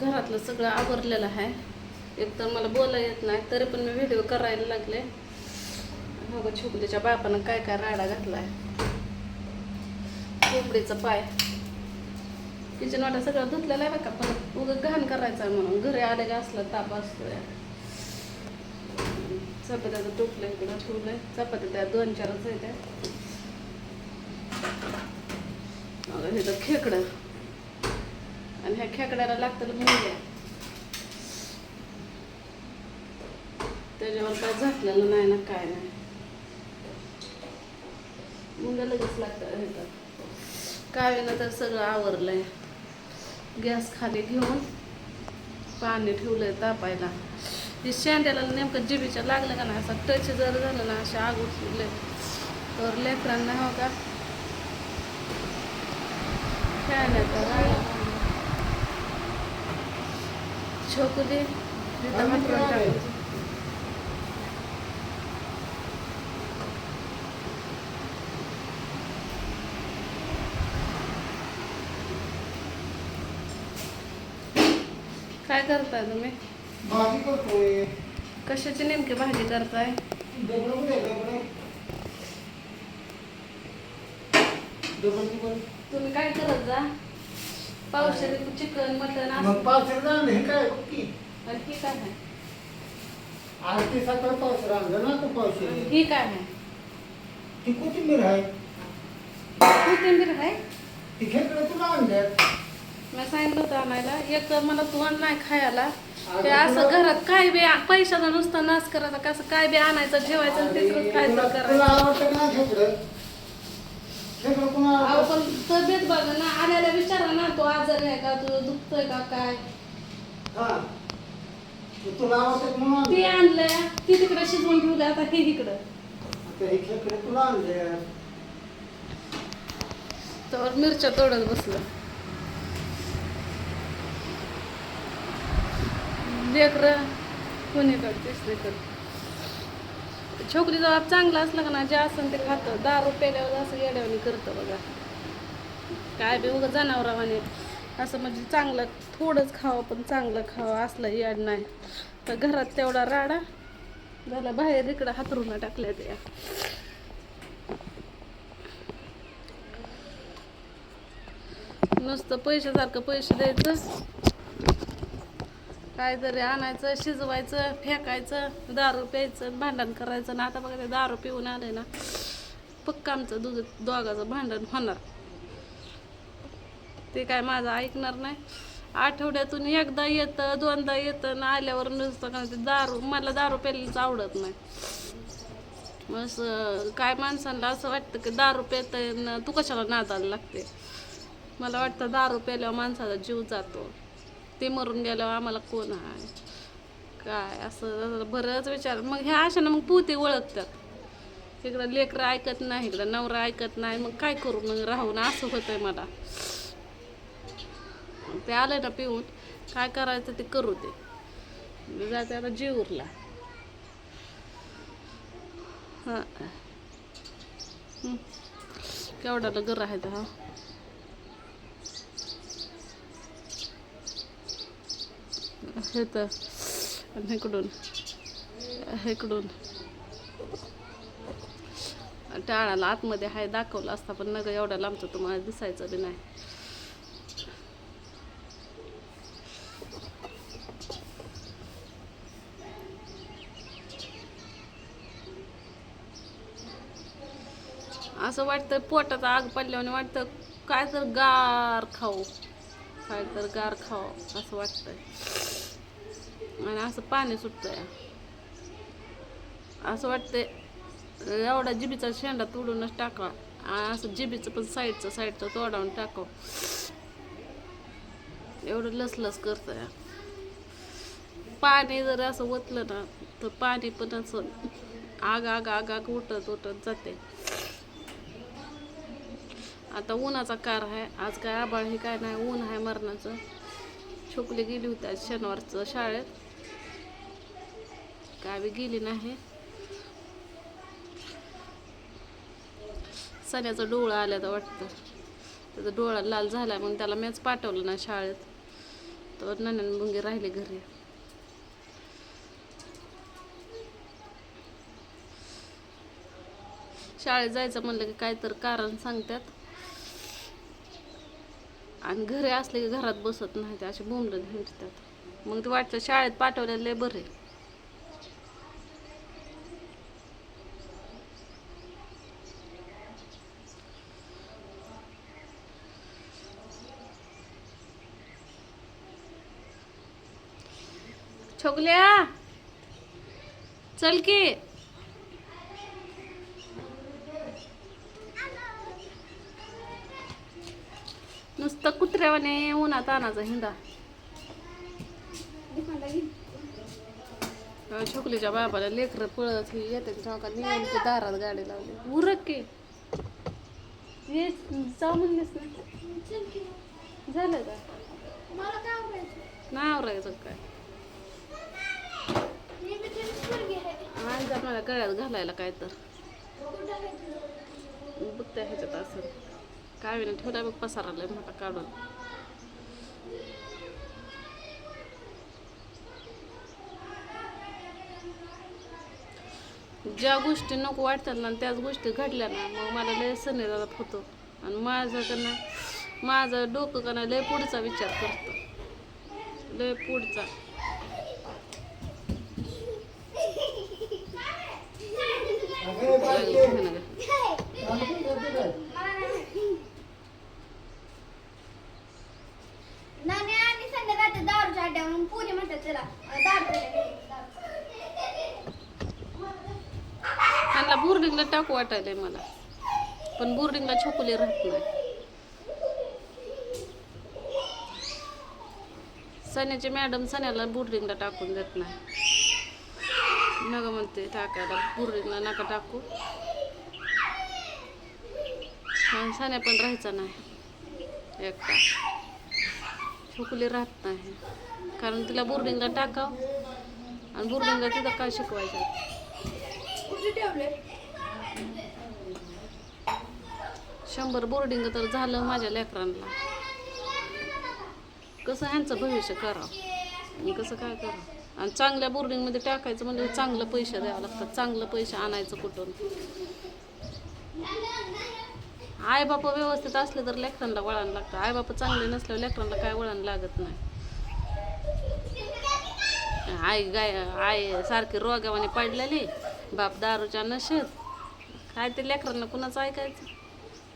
घरातलं सगळं आवरलेलं आहे. एक तर मला बोला येत नाही तरी पण मी व्हिडिओ करायला लागले. बघा छोकलीच्या बापानं काय काय राडा घातलाय. कोंबडीचा पाय. किचन वाटा सगळं धुतलेला आहे बघा पण उगं घाण करायचं आहे म्हणून. घरी आले का असला ताप असतोय. चपात्याचं टोपलं इकडं ठेवलंय. चपात्या त्या दोन चारच आहे त्या अगं हे तर खेकडं. आणि ह्या खेकड्याला लागतं मुंग्या. त्याच्यावर काय झाकलेलं नाही ना काय नाही. मुंग्या लगेच लागतात कावेनं तर सगळं आवरलंय. गॅस खाली घेऊन पाणी ठेवलंय तापायला. हे शेंड्याला नेमकं जिबीच्या लागलं का नाही? असं टच जर झालं ना असे आग उठले. तर लेकरांना हो का? खेळण्याचा राडा. हातरून टाकायची. काय करताय तुम्ही? भाजी करतोय. कशाची नेमकी भाजी करताय? तुम्ही काय करत जा? चिकन मटन मग असं पावसाळ्यात आणलं हे काय बघ की आणि ही काय आहे? आज ते सकाळ पावसाळा आणलं ना तो पावसाळी ही काय आहे? ती कोथिंबीर आहे. कोथिंबीर आहे? ती खेकडे तुला आणल्यात. मी सांगितलं होतं आणायला एक तर मला तू नाही खायला. ते असं घरात काय बी पैशाचा नुसता नाश करायचा कसं काय बी आणायचं ठेवायचं आणि तिकडं काय तर तुला तुला करायचं आवडतं का खेकडं? कोणा अहो पण तब्येत बघा ना आल्याला विचारा ना तो आजारी आहे का तुझं दुखतोय का काय? हा. मग तुला आवडतं म्हणून ती आणलं. आणलंय ती तिकडे शिजवून ठेवलं आता हे इकडं. आता खेकडे तुला आणले तर मिरच्या तोडत बसलं. लेकर कोणीकडे तिसरीकडे छोकरीचा बाप चांगला असला का ना जे असं ते खातं. दारू पेल्यावर असं येड्यावानी करतं बघा. काय बी उगं जनावरावाने. असं म्हणजे चांगलं थोडंच खावं पण चांगलं खावं असलं याड नाही. तर घरात तेवढा राडा झाला बाहेर इकडं हातरून टाकल्या त्या नुसतं पैशासारखं पैसे द्यायचं. काहीतरी आणायचं शिजवायचं फेकायचं दारू प्यायचं भांडण करायचं. ना आता बघा ते दारू पिऊन आले ना पक्का आमचं दुध दोघाचं भांडण होणार. ते काय माझं ऐकणार नाही. आठवड्यातून एकदा येतं दोनदा येतं ना आल्यावर नुसतं का ते दारू मला दारू प्यायलाच आवडत नाही. मग असं काय माणसांना असं वाटतं की दारू पेतय तू कशाला नादाला लागते? मला वाटतं दारू प्यायल्यावर माणसाचा जीव जातो. ते मरून गेल्यावर आम्हाला कोण आहे? काय असं असं बरंच विचार. मग ह्या अशानं मग पुते ओळखतात. इकडं लेकरं ऐकत नाही इकडं नवरा ऐकत नाही. मग काय करू मग? राहून असं होतंय मला. ते आलं ना पिऊन काय करायचं ते करू ते जाते आता जीवरला हां. हं. केवढा घर आहे हा? हे तर आणि इकडून इकडून टाळाला आतमध्ये हाय दाखवलं असता पण नग एवढ्या लांबचं तुम्हाला दिसायचं बी नाही असं वाटतं पोटात आग पडल्याने वाटतं काय तर गार खाऊ. काय तर गार खाऊ असं वाटतंय. आणि असं पाणी सुटतंय. असं वाटतंय एवढा जिबीचा शेंडा तोडूनच टाका आणि असं जिबीचं पण साईडचं साईडचं तोडावून टाकाव. एवढं लसलस करतंय. पाणी जर असं ओतलं ना तर पाणी पण असं आग आग आग आग उठत उठत जाते. आता उन्हाचा कार आहे. आज काय आबाळ हे काय नाही. ऊन आहे मरणाचं. छोकली गेली होती आज शनिवारचं शाळेत. काय बी गेली नाही. सण्याचा डोळा आल्या तर वाटतं. त्याचा डोळा लाल झाला मग त्याला मॅच पाठवलं ना शाळेत. तर नंदन मुंगी राहिले घरी. शाळेत जायचं म्हणलं की काय तर कारण सांगतात. आणि घरी असले की घरात बसत नाही ते असे बोंबलत हिंडतात. मग ते वाटतं शाळेत पाठवलेलं बरे छोकल्या चल की. नुसतं कुत्र्यावाने उन्हात आणायचा हिंदा छोकलीच्या बाबाला लेकरं पळत येते चौकात निघून ते दारात गाडी लावली. उरक की. ये जाऊ म्हणलेस ना झालं का? नाही आवरायचं काय मी बी तुझीच पोरगी आहे. आणि जर मला गळ्यात घालायला काय तर. आहे बघते ह्याच्यात असं. काय नाही ठेवला बघ पसारा लय मोठा काढून. ज्या गोष्टी नको वाटतात ना त्याच गोष्टी घडल्या ना मग मला लय सनेदात होतो आणि माझं त्यांना माझं डोकं का ना लय पुढचा विचार करतो. लय पुढचा अगं बाई, लागलं ठेवणं गं. आणखी करते काय? नाणे आणि संध्याकाळच्या दारूच्या अड्ड्यावर मग पुरी म्हणतात त्याला अं, दारू प्यायला गेली, दारू. त्यांना बोर्डिंगला टाकू वाटायलंय मला. पण बोर्डिंगला छोकुले राहत नाही. सण्याची मॅडम सण्याला बोर्डिंगला टाकून देत नाही. नग म्हणते टाकायला. बोर्डिंगला नका टाकू. सण्या पण राहायचा नाही. एकटा. छोकुले राहत नाही. कारण तिला बोर्डिंगला टाकाव आणि बोर्डिंगला तिथं काय शिकवायचं? शंभर बोर्डिंग तर झालं माझ्या लेकरांना. कसं ह्यांचं भविष्य करावं? कसं काय करावं? आणि चांगल्या बोर्डिंगमध्ये टाकायचं म्हणजे चांगलं पैसे द्यावं लागतात. चांगलं पैसे आणायचं कुठून? आई बापा व्यवस्थित असले तर लेकरांना वळण लागतं. आई बापा चांगले नसल्यावर लेकरांना काय वळण लागत नाही. आई गाय आई सारखी रोगावाने पडलेली बाप दारूच्या नशेत. काय ते लेकरांना कुणाचं ऐकायचं?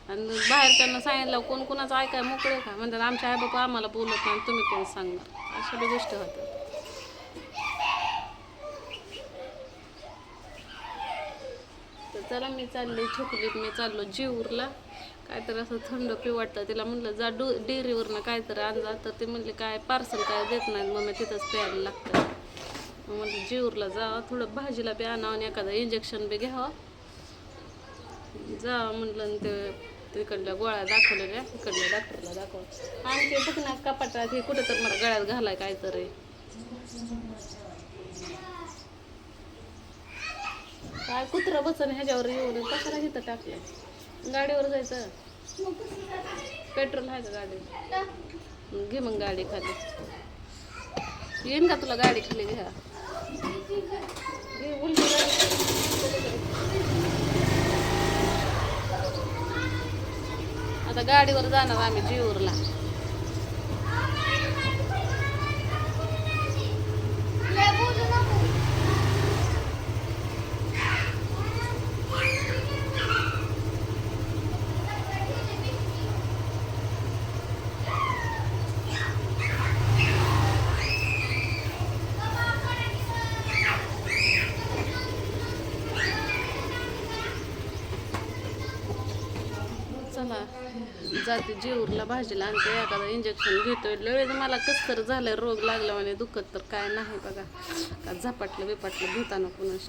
आणि बाहेरच्यांना सांगितलं कोण कुणाचं ऐकाय मोकळे का? म्हणतात आमच्या आई बापा आम्हाला बोलत नाही तुम्ही कोण सांगणार? अशा बी गोष्टी होतात. चला मी चालले छोकलीत मी चाललो जीवरला. तर असं थंड पी वाटतं. तिला म्हणलं जा डू डेअरीवरनं काहीतरी आणजा. तर ते म्हणले काय पार्सल काय देत नाहीत मग तिथंच प्यायला लागतं. मग म्हणलं जीवरला जा थोडं भाजीला बी आणावं आणि एखादं इंजेक्शन बी घ्यावं. जा म्हणलं आणि ते तिकडल्या गोळ्या दाखवलेल्या तिकडल्या डॉक्टरला दाखव. आणखी बघ ना कपाटात हे कुठं तर मला गळ्यात घालाय काहीतरी. काय कुत्रं बसन ह्याच्यावर येऊन कशाला इथं टाकलं? गाडीवर जायचं? पेट्रोल आहे का गाडी घे मग गाडी खाली. येईन का तुला गाडी खाली घ्या? घे उलटी गाडी. आता गाडीवर जाणार आम्ही जीवरला. जाते जीवरला भाजीला आणते एखादं इंजेक्शन घेतोय. वेळेस मला कस झालं रोग लागला म्हणे दुखत तर काय नाही बघा. का झपाटलं बिपाटलं घेताना कुणाशी.